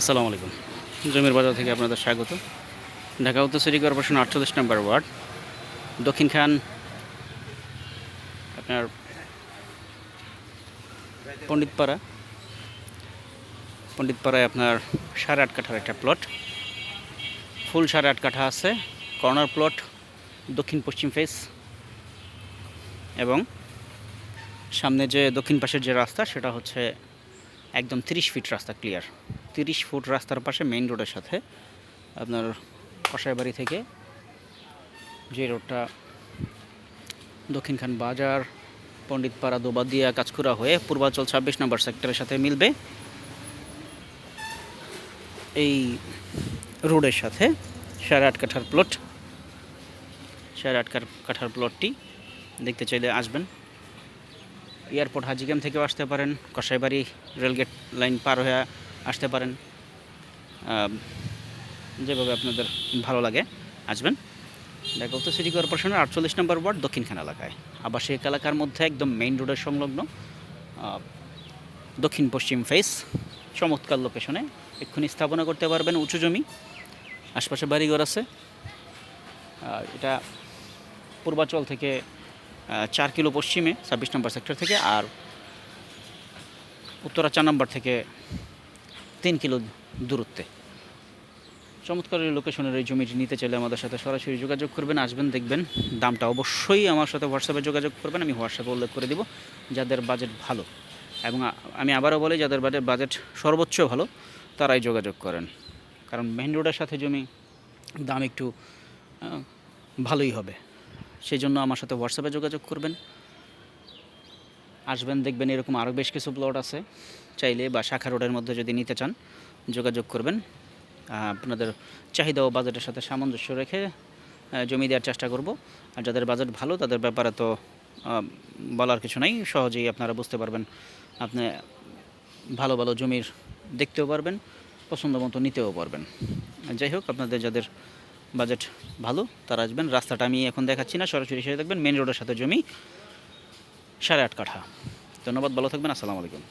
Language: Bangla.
আসসালামু আলাইকুম। জমির বাজার থেকে আপনাদের স্বাগত। ঢাকা উত্তর সিটি কর্পোরেশন আটচল্লিশ নম্বর ওয়ার্ড, দক্ষিণ খান, আপনার পণ্ডিতপাড়া। পণ্ডিতপাড়ায় আপনার সাড়ে আট কাঠার একটা প্লট ফুল সাড়ে আট কাঠা আছে কর্নার প্লট দক্ষিণ পশ্চিম ফেস এবং সামনে যে দক্ষিণ পাশের যে রাস্তা, সেটা হচ্ছে একদম তিরিশ ফিট রাস্তা ক্লিয়ার তিরিশ ফুট রাস্তার পাশে মেইন রোডের সাথে আপনার কষাইবাড়ি থেকে যে রোডটা দক্ষিণখান বাজার, পণ্ডিতপাড়া, দোবাদিয়া কাজকুড়া হয়ে পূর্বাঞ্চল ছাব্বিশ নম্বর সেক্টরের সাথে মিলবে। এই রোডের সাথে সাড়ে আট কাঠার প্লট সাড়ে আট কাঠ- কাঠার প্লটটি দেখতে চাইলে আসবেন। এয়ারপোর্ট হাজিগ্রাম থেকেও আসতে পারেন কসাইবাড়ি রেলগেট লাইন পার হয়ে আসতে পারেন। যেভাবে আপনাদের ভালো লাগে, আসবেন। উত্তর সিটি কর্পোরেশনের আটচল্লিশ নম্বর ওয়ার্ড দক্ষিণখান এলাকায়। আবাসিক এলাকার মধ্যে একদম মেইন রোডের সংলগ্ন দক্ষিণ পশ্চিম ফেস চমৎকার লোকেশনে এক্ষুনি স্থাপনা করতে পারবেন উঁচু জমি, আশপাশে বাড়িঘর আছে। এটা পূর্বাচল থেকে চার কিলো পশ্চিমে, ছাব্বিশ নম্বর সেক্টর থেকে, আর উত্তরা চার নম্বর থেকে তিন কিলো দূরত্বে। চমৎকার লোকেশনের এই জমিটি নিতে চাইলে আমাদের সাথে সরাসরি যোগাযোগ করবেন, আসবেন, দেখবেন। দামটা অবশ্যই আমার সাথে হোয়াটসঅ্যাপে যোগাযোগ করবেন, আমি হোয়াটসঅ্যাপে উল্লেখ করে দিব যাদের বাজেট ভালো। এবং আমি আবারও বলি, যাদের বাজেট বাজেট সর্বোচ্চ ভালো, তারাই যোগাযোগ করেন। কারণ মেইন রোডের সাথে জমি দাম একটু ভালোই হবে। সেই জন্য আমার সাথে হোয়াটসঅ্যাপে যোগাযোগ করবেন। আসবেন, দেখবেন এরকম আরও বেশ কিছু প্লট আছে। চাইলে বা শাখা রোডের মধ্যে যদি নিতে চান, যোগাযোগ করবেন। আপনাদের চাহিদা ও বাজেটের সাথে সামঞ্জস্য রেখে জমি দেওয়ার চেষ্টা করব। আর যাদের বাজেট ভালো, তাদের ব্যাপারে তো বলার কিছু নাই। সহজেই আপনারা বুঝতে পারবেন। আপনি ভালো ভালো জমির দেখতেও পারবেন, পছন্দ মতো নিতেও পারবেন। যাই হোক, আপনাদের যাদের বাজেট ভালো, তারা আসবেন। রাস্তাটা আমি এখন দেখাচ্ছি না, সরাসরি সেটা দেখবেন মেন রোডের সাথে জমি। সাড়ে আট কাঠা। ধন্যবাদ ভালো থাকবেন আসসালামু আলাইকুম।